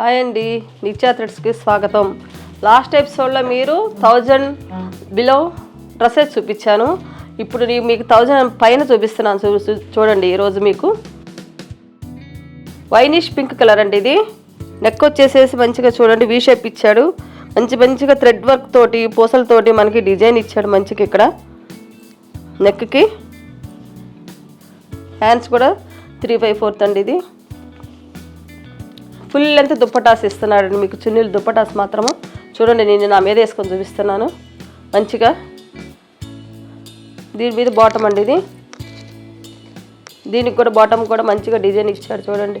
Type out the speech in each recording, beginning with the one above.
Hi అండి నిత్యాథ్రెడ్స్కి స్వాగతం. Last ఎపిసోడ్లో మీరు థౌజండ్ బిలో డ్రెస్సెస్ చూపించాను. ఇప్పుడు మీకు థౌజండ్ పైన చూపిస్తున్నాను. చూ- చూ- చూడండి ఈరోజు మీకు. వైనిష్ పింక్ కలర్ అండి ఇది. నెక్ వచ్చేసేసి మంచిగా చూడండి వీ షేప్ ఇచ్చాడు. మంచి మంచిగా థ్రెడ్ వర్క్ తోటి పూసలతోటి మనకి డిజైన్ ఇచ్చాడు మంచిగా ఇక్కడ. నెక్కి. హ్యాండ్స్ కూడా త్రీ బై ఫోర్త్ అండి ఇది. ఫుల్ లెంత్ దుప్పటాస్ ఇస్తున్నాడండి. మీకు చున్నీలు దుప్పటాస్ మాత్రము. చూడండి నేను నా మీద వేసుకొని చూపిస్తున్నాను. మంచిగా. దీని మీద బాటమ్ అండి ఇది. దీనికి కూడా బాటమ్ కూడా మంచిగా డిజైన్ ఇచ్చాడు చూడండి.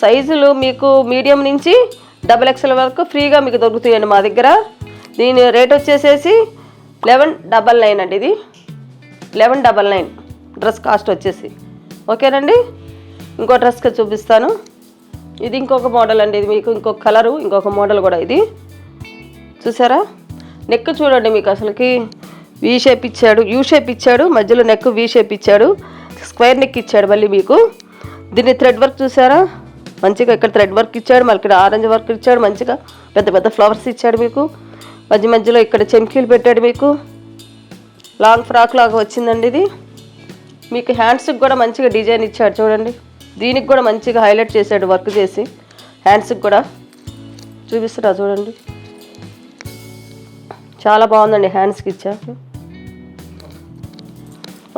సైజులు మీకు మీడియం నుంచి డబల్ ఎక్స్ఎల్ వరకు ఫ్రీగా మీకు దొరుకుతాయండి మా దగ్గర. దీని రేట్ వచ్చేసేసి లెవెన్ డబల్ నైన్ అండి ఇది. Eleven double nine dress cost వచ్చేసి. ఓకేనండి? ఇంకో డ్రెస్కి చూపిస్తాను. ఇది ఇంకొక మోడల్ అండి. ఇది మీకు ఇంకొక కలరు ఇంకొక మోడల్ కూడా ఇది. చూసారా? నెక్ చూడండి మీకు అసలుకి. వీ షేప్ ఇచ్చాడు యూ షేప్ ఇచ్చాడు మధ్యలో నెక్ వీ షేప్ ఇచ్చాడు స్క్వేర్ నెక్ ఇచ్చాడు మళ్ళీ మీకు. దీన్ని థ్రెడ్ వర్క్ చూసారా? మంచిగా ఇక్కడ థ్రెడ్ వర్క్ ఇచ్చాడు మళ్ళీ ఇక్కడ ఆరెంజ్ వర్క్ ఇచ్చాడు మంచిగా పెద్ద పెద్ద ఫ్లవర్స్ ఇచ్చాడు మీకు. మధ్య మధ్యలో ఇక్కడ చెంకీలు పెట్టాడు మీకు. లాంగ్ ఫ్రాక్ లాగా వచ్చిందండి ఇది. మీకు హ్యాండ్స్కి కూడా మంచిగా డిజైన్ ఇచ్చాడు చూడండి. దీనికి కూడా మంచిగా హైలైట్ చేశాడు వర్క్ చేసి. హ్యాండ్స్కి కూడా. చూపిస్తున్నా చూడండి. చాలా బాగుందండి హ్యాండ్స్కి ఇచ్చారు.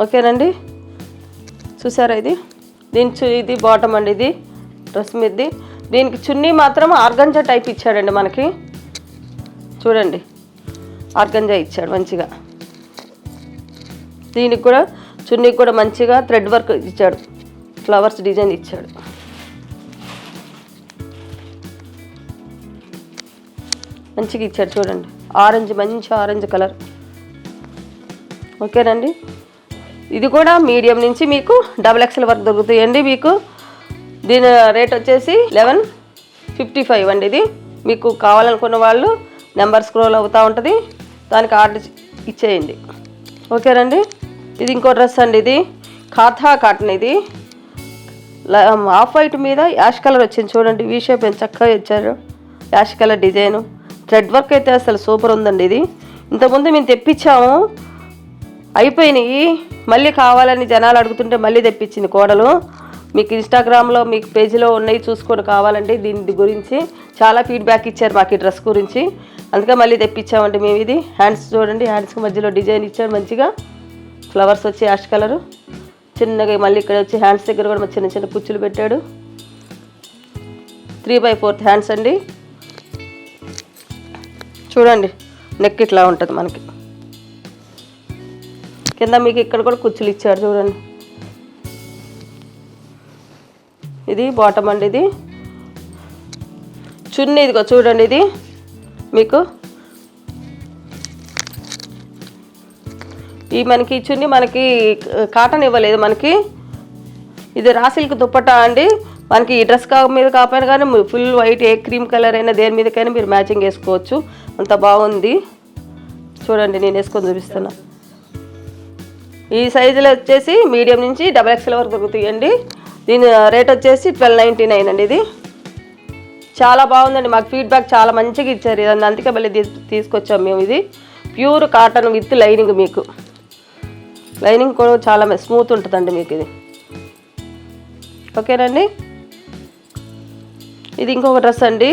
ఓకేనండి? చూసారా ఇది? దీని చు ఇది బాటమ్ అండి ఇది డ్రెస్ మీది. దీనికి చున్నీ మాత్రం ఆర్గంజా టైప్ ఇచ్చాడండి మనకి. చూడండి. ఆర్గంజా ఇచ్చాడు మంచిగా. దీనికి కూడా చున్నీకి కూడా మంచిగా థ్రెడ్ వర్క్ ఇచ్చాడు. ఫ్లవర్స్ డిజైన్ ఇచ్చాడు. మంచిగా ఇచ్చాడు చూడండి. ఆరెంజ్ మంచి ఆరెంజ్ కలర్. ఓకేనండి ఇది కూడా మీడియం నుంచి మీకు డబల్ ఎక్స్ఎల్ వరకు దొరుకుతాయండి మీకు దీని రేట్ వచ్చేసి లెవెన్ ఫిఫ్టీ ఫైవ్ అండి ఇది. మీకు కావాలనుకున్న వాళ్ళు నెంబర్ స్క్రోల్ అవుతూ ఉంటుంది. దానికి ఆర్డర్ ఇచ్చేయండి. ఓకేనండి ఇది ఇంకో డ్రెస్ అండి ఇది. కాథా కాటన్ ఇది. ఆఫ్ వైట్ మీద యాష్ కలర్ వచ్చింది చూడండి. వీ షేప్ ఎంత చక్కగా ఇచ్చారు. Ash colour design. Thread work అయితే అసలు సూపర్ ఉందండి ఇది. ఇంతకుముందు మేము తెప్పించాము. అయిపోయినాయి. మళ్ళీ కావాలని జనాలు అడుగుతుంటే మళ్ళీ తెప్పించింది కోడలు. మీకు ఇన్స్టాగ్రామ్లో మీకు పేజీలో ఉన్నాయి. చూసుకొని కావాలండి దీని గురించి. చాలా ఫీడ్బ్యాక్ ఇచ్చారు మాకు ఈ డ్రెస్ గురించి. అందుకే మళ్ళీ తెప్పించామండి మేము ఇది. హ్యాండ్స్ చూడండి. హ్యాండ్స్కి మధ్యలో డిజైన్ ఇచ్చాడు మంచిగా. ఫ్లవర్స్ వచ్చి యాష్ కలరు. చిన్నగా మళ్ళీ ఇక్కడ వచ్చి హ్యాండ్స్ దగ్గర కూడా చిన్న చిన్న కుచ్చులు పెట్టాడు. త్రీ బై ఫోర్త్ హ్యాండ్స్ అండి. చూడండి నెక్ ఇట్లా ఉంటుంది మనకి. కింద మీకు ఇక్కడ కూడా కుచ్చులు ఇచ్చాడు చూడండి. ఇది బాటమ్ అండి ఇది. చున్నీ ఇదిగో చూడండి ఇది. మీకు ఈ మనకి చున్ని మనకి కాటన్ ఇవ్వలేదు మనకి. ఇది రాసిల్క్ దుప్పటా అండి. మనకి ఈ డ్రెస్ కా మీద కాకపోయినా కానీ ఫుల్ వైట్ ఏ క్రీమ్ కలర్ అయినా దేని మీదకైనా మీరు మ్యాచింగ్ వేసుకోవచ్చు అంత బాగుంది. చూడండి నేను వేసుకొని చూపిస్తున్నా. ఈ సైజులో వచ్చేసి మీడియం నుంచి డబల్ ఎక్స్ఎల్ వరకు దొరుకుతాయండి. దీని రేట్ వచ్చేసి ట్వెల్వ్ నైంటీ నైన్ అండి ఇది. చాలా బాగుందండి. మాకు ఫీడ్బ్యాక్ చాలా మంచిగా ఇచ్చారు. ఇది అందుకే మళ్ళీ తీసుకొచ్చాం మేము ఇది. ప్యూర్ కాటన్ విత్ లైనింగ్ మీకు. లైనింగ్ కూడా చాలా స్మూత్ ఉంటుందండి మీకు ఇది. ఓకేనండి? ఇది ఇంకొక డ్రెస్ అండి.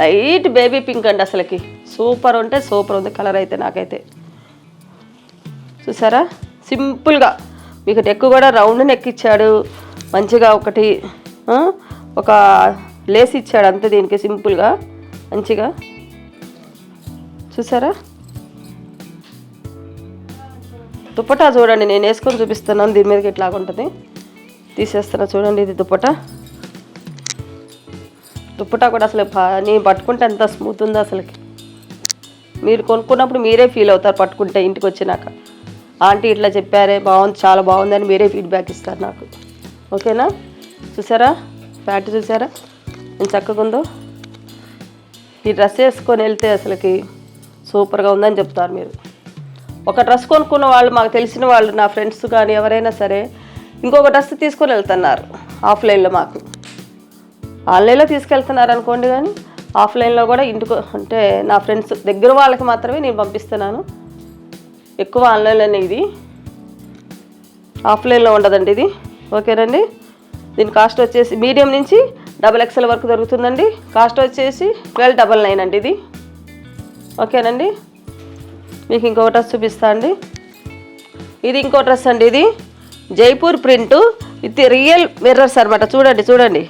లైట్ బేబీ పింక్ అండి అసలుకి. సూపర్ ఉంటే సూపర్ ఉంది కలర్ అయితే నాకైతే. చూసారా? సింపుల్గా. మీకు నెక్ కూడా రౌండ్ నెక్ ఇచ్చాడు. మంచిగా ఒకటి ఒక లేస్ ఇచ్చాడు అంతే దీనికి సింపుల్గా. మంచిగా. చూసారా? దుప్పటా చూడండి నేను వేసుకొని చూపిస్తున్నాను దీని మీదకి ఇట్లా ఉంటుంది. తీసేస్తున్నా చూడండి ఇది దుప్పటా. దుప్పటా కూడా అసలు ప- నేను పట్టుకుంటే ఎంత స్మూత్ ఉందో అసలుకి. మీరు కొనుక్కున్నప్పుడు మీరే ఫీల్ అవుతారు పట్టుకుంటే ఇంటికి వచ్చినాక. ఆంటీ ఇట్లా చెప్పారే బాగుంది చాలా బాగుందని మీరే ఫీడ్బ్యాక్ ఇస్తారు నాకు. ఓకేనా? చూసారా? ప్యాంట్ చూసారా? నేను చక్కగా ఉందో. ఈ డ్రెస్ వేసుకొని వెళ్తే అసలుకి సూపర్గా ఉందని చెప్తారు మీరు. ఒక డ్రెస్ కొనుక్కున్న వాళ్ళు మాకు తెలిసిన వాళ్ళు నా ఫ్రెండ్స్ కానీ ఎవరైనా సరే ఇంకొక డ్రెస్ తీసుకొని వెళ్తున్నారు ఆఫ్లైన్లో మాకు. ఆన్లైన్లో తీసుకెళ్తున్నారు అనుకోండి కానీ ఆఫ్లైన్లో కూడా ఇంటికి అంటే నా ఫ్రెండ్స్ దగ్గర వాళ్ళకి మాత్రమే నేను పంపిస్తున్నాను. ఎక్కువ ఆన్లైన్లోనే ఇది. ఆఫ్లైన్లో ఉండదండి ఇది. ఓకేనండి దీని కాస్ట్ వచ్చేసి మీడియం నుంచి డబల్ ఎక్స్ఎల్ వరకు దొరుకుతుందండి. కాస్ట్ వచ్చేసి ట్వెల్వ్ డబల్ నైన్ అండి ఇది. ఓకేనండి మీకు ఇంకో డ్రెస్ చూపిస్తా అండి. ఇది ఇంకో డ్రెస్ అండి ఇది. జైపూర్ ప్రింట్. ఇది రియల్ మిర్రర్స్ అనమాట చూడండి చూడండి.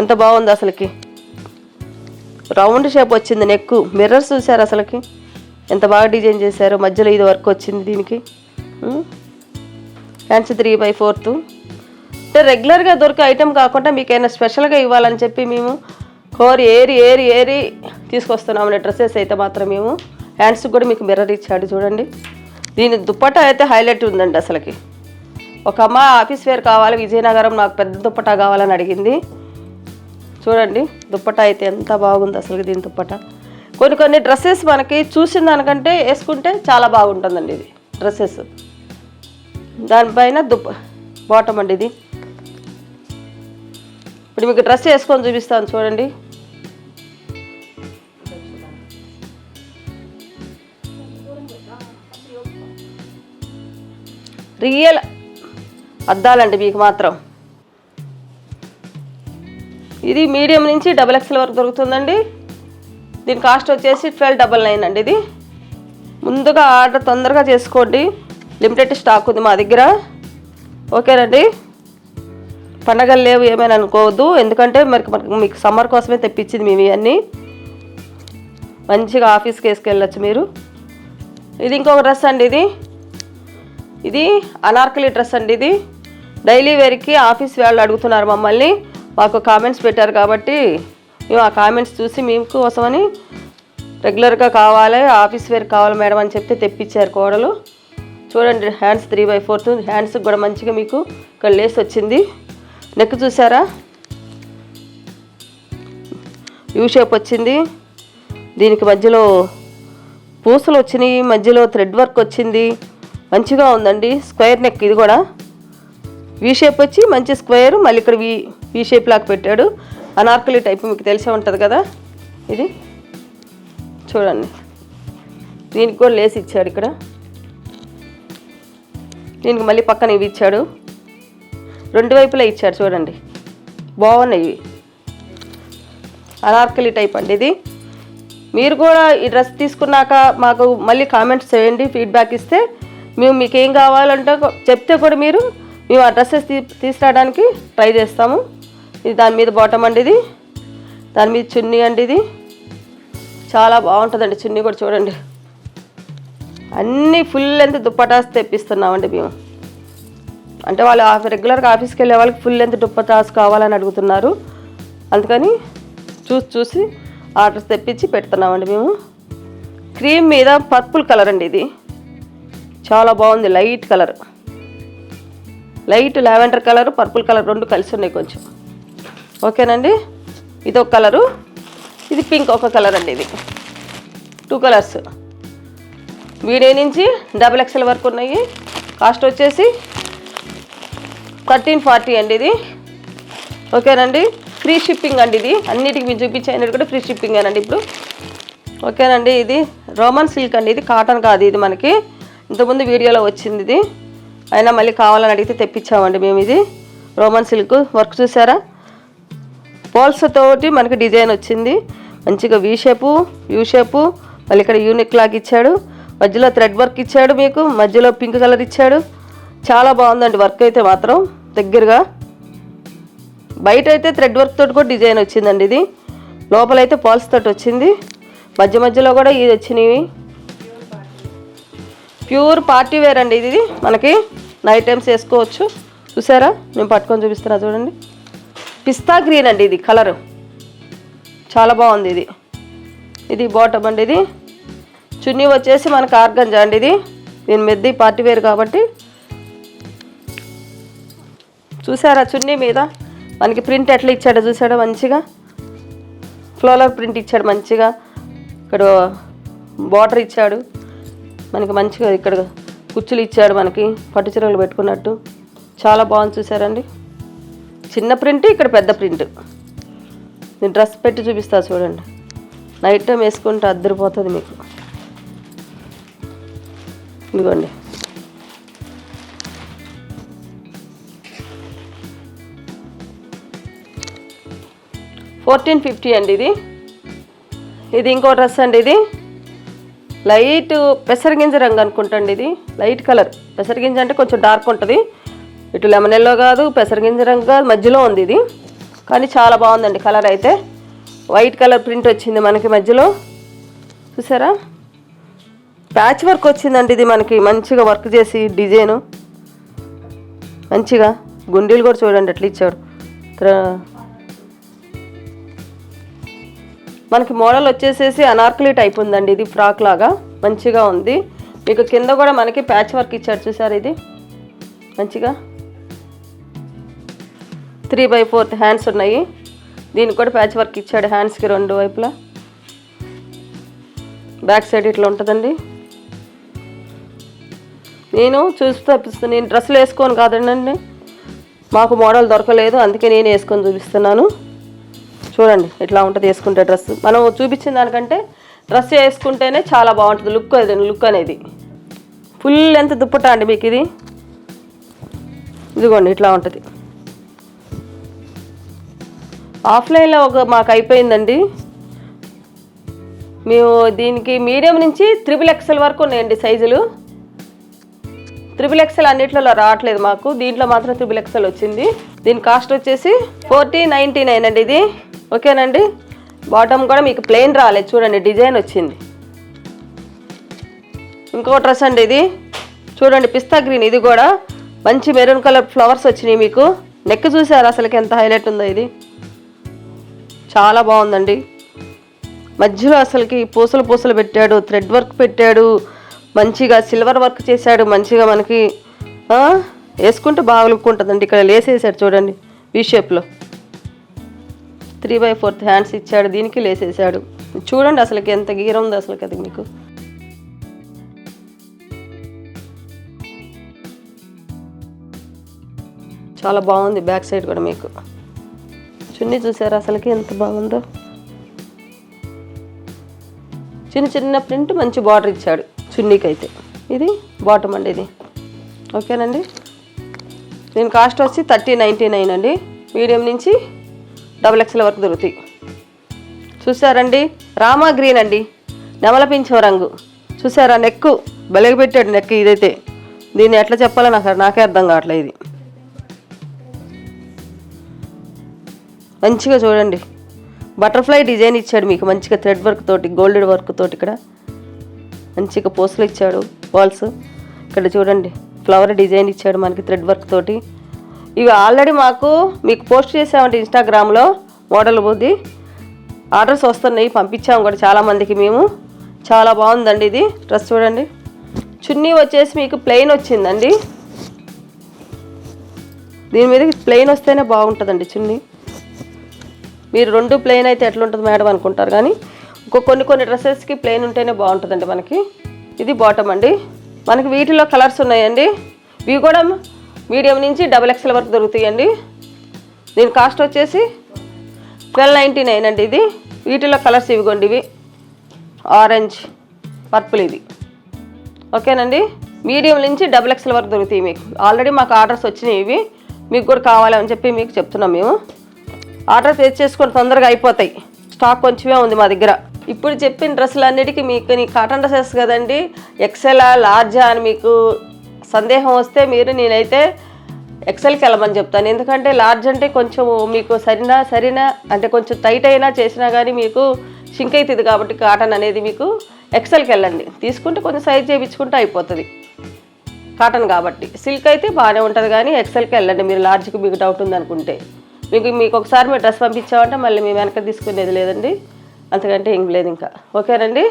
ఎంత బాగుంది అసలుకి. రౌండ్ షేప్ వచ్చింది నెక్ మిర్రర్స్ చూసారు అసలుకి? ఎంత బాగా డిజైన్ చేశారు. మధ్యలో ఇది వర్క్ వచ్చింది దీనికి. హ్యాండ్స్ త్రీ బై ఫోర్త్ అంటే రెగ్యులర్గా దొరికే ఐటెం కాకుండా మీకు స్పెషల్గా ఇవ్వాలని చెప్పి మేము కోరి ఏరి ఏరి ఏరి తీసుకొస్తున్నాం డ్రెస్సెస్ అయితే మాత్రం మేము. హ్యాండ్స్కి కూడా మీకు మిర్రర్ ఇచ్చాడు చూడండి. దీని దుప్పటా అయితే హైలైట్ ఉందండి అసలుకి. ఒక అమ్మ ఆఫీస్ వేర్ కావాలి విజయనగరం నాకు పెద్ద దుప్పటా కావాలని అడిగింది. చూడండి దుప్పటా అయితే ఎంత బాగుంది అసలు దీని దుప్పటా. కొన్ని కొన్ని డ్రెస్సెస్ మనకి చూసిన దానికంటే వేసుకుంటే చాలా బాగుంటుందండి ఇది డ్రెస్సెస్ దానిపైన దుప్ప బాటమ్ అండి ఇది. ఇప్పుడు మీకు డ్రెస్ వేసుకొని చూపిస్తాను చూడండి. రియల్ అద్దాలండి మీకు మాత్రం. ఇది మీడియం నుంచి డబల్ ఎక్స్ఎల్ వరకు దొరుకుతుందండి. దీని కాస్ట్ వచ్చేసి ట్వెల్వ్ డబల్ నైన్ అండి ఇది. ముందుగా ఆర్డర్ తొందరగా చేసుకోండి. లిమిటెడ్ స్టాక్ ఉంది మా దగ్గర. ఓకేనండి? పండగలు లేవు ఏమైనా అనుకోవద్దు. ఎందుకంటే మరి మీకు సమ్మర్ కోసమే తెప్పించింది మేము ఇవన్నీ. మంచిగా ఆఫీస్కి వేసుకెళ్ళచ్చు మీరు. ఇది ఇంకొక డ్రెస్ అండి ఇది. ఇది అనార్కలి డ్రెస్ అండి ఇది. డైలీ వేర్కి ఆఫీస్ వాళ్ళు అడుగుతున్నారు మమ్మల్ని. మాకు కామెంట్స్ పెట్టారు కాబట్టి మేము ఆ కామెంట్స్ చూసి మేము కోసమని రెగ్యులర్గా కావాలి ఆఫీస్ వేర్ కావాలి మేడం అని చెప్తే తెప్పించారు కోడలు. చూడండి hands three by fourth hands కూడా మంచిగా మీకు ఇక్కడ లేస్ వచ్చింది. నెక్ చూసారా? యూ షేప్ వచ్చింది. దీనికి మధ్యలో పూసలు వచ్చినాయి మధ్యలో థ్రెడ్ వర్క్ వచ్చింది. మంచిగా ఉందండి. స్క్వేర్ నెక్ ఇది కూడా. వీ షేప్ వచ్చి మంచి స్క్వేర్ మళ్ళీ ఇక్కడ వీ వీ షేప్ లాగా పెట్టాడు. అనార్కలి టైప్ మీకు తెలిసే ఉంటుంది కదా? ఇది. చూడండి. దీనికి కూడా లేస్ ఇచ్చాడు ఇక్కడ. దీనికి మళ్ళీ పక్కన ఇవి ఇచ్చాడు. రెండు వైపులా ఇచ్చాడు చూడండి. బాగున్నాయి ఇవి. అనార్కలి టైప్ అండి ఇది. మీరు కూడా ఈ డ్రెస్ తీసుకున్నాక మాకు మళ్ళీ కామెంట్స్ చేయండి ఫీడ్బ్యాక్ ఇస్తే మేము మీకు ఏం కావాలంటే చెప్తే కూడా మీరు మేము ఆ డ్రెస్సెస్ తీ తీసుకురావడానికి ట్రై చేస్తాము. ఇది దాని మీద బాటమ్ అండి ఇది. దాని మీద చున్నీ అండి ఇది. చాలా బాగుంటుందండి చున్నీ కూడా చూడండి. అన్నీ ఫుల్ లెంత్ దుప్పటాస్ తెప్పిస్తున్నామండి మేము. అంటే వాళ్ళు ఆఫ్ రెగ్యులర్గా ఆఫీస్కి వెళ్ళే వాళ్ళకి ఫుల్ లెంత్ దుప్పటాస్ కావాలని అడుగుతున్నారు. అందుకని చూసి చూసి ఆర్డర్స్ తెప్పించి పెడుతున్నామండి మేము. క్రీమ్ మీద పర్పుల్ కలర్ అండి ఇది. చాలా బాగుంది light colour light lavender colour purple colour రెండు కలిసి ఉన్నాయి కొంచెం. ఓకేనండి? ఇది ఒక కలరు ఇది పింక్ ఒక కలర్ అండి ఇది. టూ కలర్స్ వీడియో నుంచి డబుల్ ఎక్స్ఎల్ వరకు ఉన్నాయి. కాస్ట్ వచ్చేసి థర్టీన్ ఫార్టీ అండి ఇది. ఓకేనండి? ఫ్రీ షిప్పింగ్ అండి ఇది. అన్నిటికి మీరు చూపించాయి కూడా ఫ్రీ షిప్పింగ్ అండి ఇప్పుడు. ఓకేనండి ఇది. రోమన్ సిల్క్ అండి ఇది కాటన్ కాదు ఇది మనకి. ఇంతకుముందు వీడియోలో వచ్చింది ఇది. అయినా మళ్ళీ కావాలని అడిగితే తెప్పించామండి మేము ఇది. రోమన్ సిల్క్ వర్క్ చూసారా? పోల్స్ తోటి మనకి డిజైన్ వచ్చింది. మంచిగా వీ షేపు యూ షేపు మళ్ళీ ఇక్కడ యూనిక్ లాగా ఇచ్చాడు. మధ్యలో థ్రెడ్ వర్క్ ఇచ్చాడు మీకు మధ్యలో పింక్ కలర్ ఇచ్చాడు. చాలా బాగుందండి వర్క్ అయితే మాత్రం దగ్గరగా. బయట అయితే థ్రెడ్ వర్క్ తోటి కూడా డిజైన్ వచ్చిందండి ఇది. లోపలైతే పాల్స్ తోటి వచ్చింది. మధ్య మధ్యలో కూడా ఇది వచ్చినవి. ప్యూర్ పార్టీ వేర్ అండి ఇది మనకి నైట్ టైమ్స్ వేసుకోవచ్చు. చూసారా? మేము పట్టుకొని చూపిస్తున్నా చూడండి. పిస్తా గ్రీన్ అండి ఇది కలరు. చాలా బాగుంది ఇది. ఇది బాటమ్ అండి ఇది. చున్నీ వచ్చేసి మనకు ఆర్గంజా అండి ఇది. దీని మెద్ది పార్టీ వేర్ కాబట్టి. చూసారా చున్నీ మీద? మనకి ప్రింట్ ఎట్లా ఇచ్చాడో చూసాడో మంచిగా? ఫ్లోలర్ ప్రింట్ ఇచ్చాడు మంచిగా. ఇక్కడ బార్డర్ ఇచ్చాడు. మనకి మంచిగా ఇక్కడ కుచ్చులు ఇచ్చాడు మనకి పట్టు చీరలు పెట్టుకున్నట్టు. చాలా బాగుంది చూసారండి చిన్న ప్రింట్ ఇక్కడ పెద్ద ప్రింట్. నేను డ్రెస్ పెట్టి చూపిస్తా చూడండి. నైట్ టైం వేసుకుంటే అద్దరిపోతుంది మీకు. ఇదిగోండి. ఫోర్టీన్ ఫిఫ్టీ అండి ఇది. ఇది ఇంకో డ్రెస్ అండి ఇది. లైట్ పెసరగింజ రంగు అనుకుంటండి ఇది. Light colour. పెసరగింజ అంటే కొంచెం డార్క్ ఉంటుంది. ఇటు లెమన్ ఎల్లో కాదు పెసరగింజ రంగు కాదు మధ్యలో ఉంది ఇది. కానీ చాలా బాగుందండి కలర్ అయితే. వైట్ కలర్ ప్రింట్ వచ్చింది మనకి మధ్యలో. చూసారా? ప్యాచ్ వర్క్ వచ్చిందండి ఇది మనకి. మంచిగా వర్క్ చేసి డిజైను. మంచిగా. గుండీలు కూడా చూడండి అట్లా ఇచ్చాడు మనకి మోడల్ వచ్చేసేసి అనార్కలి టైప్ ఉందండి ఇది ఫ్రాక్ లాగా మంచిగా ఉంది. మీకు కింద కూడా మనకి ప్యాచ్ వర్క్ ఇచ్చాడు చూసారు ఇది? మంచిగా? త్రీ బై ఫోర్త్ హ్యాండ్స్ ఉన్నాయి. దీనికి కూడా ప్యాచ్ వర్క్ ఇచ్చాడు హ్యాండ్స్కి రెండు వైపులా. బ్యాక్ సైడ్ ఇట్లా ఉంటుందండి. నేను చూస్తూ తప్పిస్తాను నేను డ్రెస్సులు వేసుకోను కాదండి. మాకు మోడల్ దొరకలేదు. అందుకే నేను వేసుకొని చూపిస్తున్నాను. చూడండి ఎట్లా ఉంటుంది వేసుకుంటే డ్రెస్. మనం చూపించిన దానికంటే డ్రెస్ వేసుకుంటేనే చాలా బాగుంటుంది లుక్ అది లుక్ అనేది. ఫుల్ లెంత్ దుప్పటా అండి మీకు ఇది? ఇదిగోండి ఇట్లా ఉంటుంది. ఆఫ్లైన్లో ఒక మాకు అయిపోయిందండి. మేము దీనికి మీడియం నుంచి త్రిబుల్ ఎక్సెల్ వరకు ఉన్నాయండి సైజులు. త్రిబుల్ ఎక్సెల్ అన్నిట్లలో రావట్లేదు మాకు. దీంట్లో మాత్రం త్రిబుల్ ఎక్సెల్ వచ్చింది. దీని కాస్ట్ వచ్చేసి ఫోర్టీ నైంటీ నైన్ అండి ఇది. ఓకేనండి? బాటమ్ కూడా మీకు ప్లెయిన్ రాలేదు. చూడండి డిజైన్ వచ్చింది. ఇంకో డ్రెస్ అండి ఇది. చూడండి పిస్తా గ్రీన్ ఇది కూడా. మంచి మెరూన్ కలర్ ఫ్లవర్స్ వచ్చినాయి మీకు. నెక్ చూసారు అసలుకి ఎంత హైలైట్ ఉందో ఇది? చాలా బాగుందండి. మధ్యలో అసలుకి పూసలు పూసలు పెట్టాడు థ్రెడ్ వర్క్ పెట్టాడు మంచిగా సిల్వర్ వర్క్ చేశాడు మంచిగా మనకి వేసుకుంటే బాగా లుక్ ఉంటుందండి. ఇక్కడ లేసేసాడు చూడండి వీ షేప్లో త్రీ బై ఫోర్త్ హ్యాండ్స్ ఇచ్చాడు దీనికి లేసేసాడు చూడండి అసలుకి ఎంత గీర ఉంది అసలుకి అది మీకు. చాలా బాగుంది బ్యాక్ సైడ్ కూడా మీకు. చున్నీ చూసారు అసలుకి ఎంత బాగుందో? చిన్న చిన్న ప్రింట్ మంచి బార్డర్ ఇచ్చాడు చున్నీకి అయితే ఇది బాటమ్ అండి ఇది. ఓకేనండి? దీని కాస్ట్ వచ్చి థర్టీ నైంటీ నైన్ అండి. మీడియం నుంచి డబుల్ ఎక్స్ఎల్ వరకు దొరుకుతాయి. చూసారండి? రామా గ్రీన్ అండి. నెమల రంగు. చూసారా? నెక్ బలగ పెట్టాడు నెక్ ఇదైతే. దీన్ని ఎట్లా చెప్పాలో నాకు నాకే అర్థం కావట్లేదు ఇది. మంచిగా చూడండి. బటర్ఫ్లై డిజైన్ ఇచ్చాడు మీకు. మంచిగా థ్రెడ్ వర్క్ తోటి గోల్డెడ్ వర్క్ తోటి ఇక్కడ. మంచిగా పోస్టులు ఇచ్చాడు. వాల్స్. ఇక్కడ చూడండి. ఫ్లవర్ డిజైన్ ఇచ్చాడు మనకి థ్రెడ్ వర్క్ తోటి. ఇవి ఆల్రెడీ మాకు మీకు పోస్ట్ చేసామంటే ఇన్స్టాగ్రామ్లో మోడల్ బుద్ధి ఆర్డర్స్ వస్తున్నాయి పంపించాము కూడా చాలామందికి మేము. చాలా బాగుందండి ఇది. డ్రెస్ చూడండి. చున్నీ వచ్చేసి మీకు ప్లెయిన్ వచ్చిందండి. దీని మీద ప్లెయిన్ వస్తేనే బాగుంటుందండి చున్నీ. మీరు రెండు ప్లెయిన్ అయితే ఎట్లుంటుంది మేడం అనుకుంటారు కానీ ఇంకో కొన్ని కొన్ని డ్రెస్సెస్కి ప్లెయిన్ ఉంటేనే బాగుంటుందండి మనకి. ఇది బాటమ్ అండి. మనకి వీటిలో కలర్స్ ఉన్నాయండి. ఇవి కూడా మీడియం నుంచి డబల్ ఎక్స్ఎల్ వరకు దొరుకుతాయండి. దీని కాస్ట్ వచ్చేసి ట్వెల్వ్ నైంటీ నైన్ అండి ఇది. వీటిలో కలర్స్ ఇవిగోండి ఇవి. ఆరెంజ్ పర్పుల్ ఇది. ఓకేనండి? మీడియం నుంచి డబుల్ ఎక్స్ఎల్ వరకు దొరుకుతాయి మీకు. ఆల్రెడీ మాకు ఆర్డర్స్ వచ్చినాయి ఇవి. మీకు కూడా కావాలని చెప్పి మీకు చెప్తున్నాం మేము. ఆర్డర్ ప్లేస్ చేసుకొని తొందరగా అయిపోతాయి. స్టాక్ కొంచెమే ఉంది మా దగ్గర. ఇప్పుడు చెప్పిన డ్రెస్సులు అన్నిటికీ మీకు నీ కాటన్ డ్రెస్సెస్ కదండి. ఎక్సెలా లార్జా అని మీకు సందేహం వస్తే మీరు నేనైతే ఎక్సెల్కి వెళ్ళమని చెప్తాను. ఎందుకంటే లార్జ్ అంటే కొంచెం మీకు సరినా సరినా అంటే కొంచెం టైట్ అయినా చేసినా కానీ మీకు షింక్ అవుతుంది కాబట్టి కాటన్ అనేది మీకు ఎక్సెల్కి వెళ్ళండి. తీసుకుంటే కొంచెం సైజ్ చేయించుకుంటే అయిపోతుంది. కాటన్ కాబట్టి. సిల్క్ అయితే బాగానే ఉంటుంది కానీ ఎక్సెల్కి వెళ్ళండి. మీరు లార్జ్కి మీకు డౌట్ ఉందనుకుంటే మీకు మీకు ఒకసారి మీరు డ్రెస్ పంపించామంటే మళ్ళీ మేము వెనక తీసుకునేది లేదండి. అంతకంటే ఏం లేదు ఇంకా. ఓకేనండి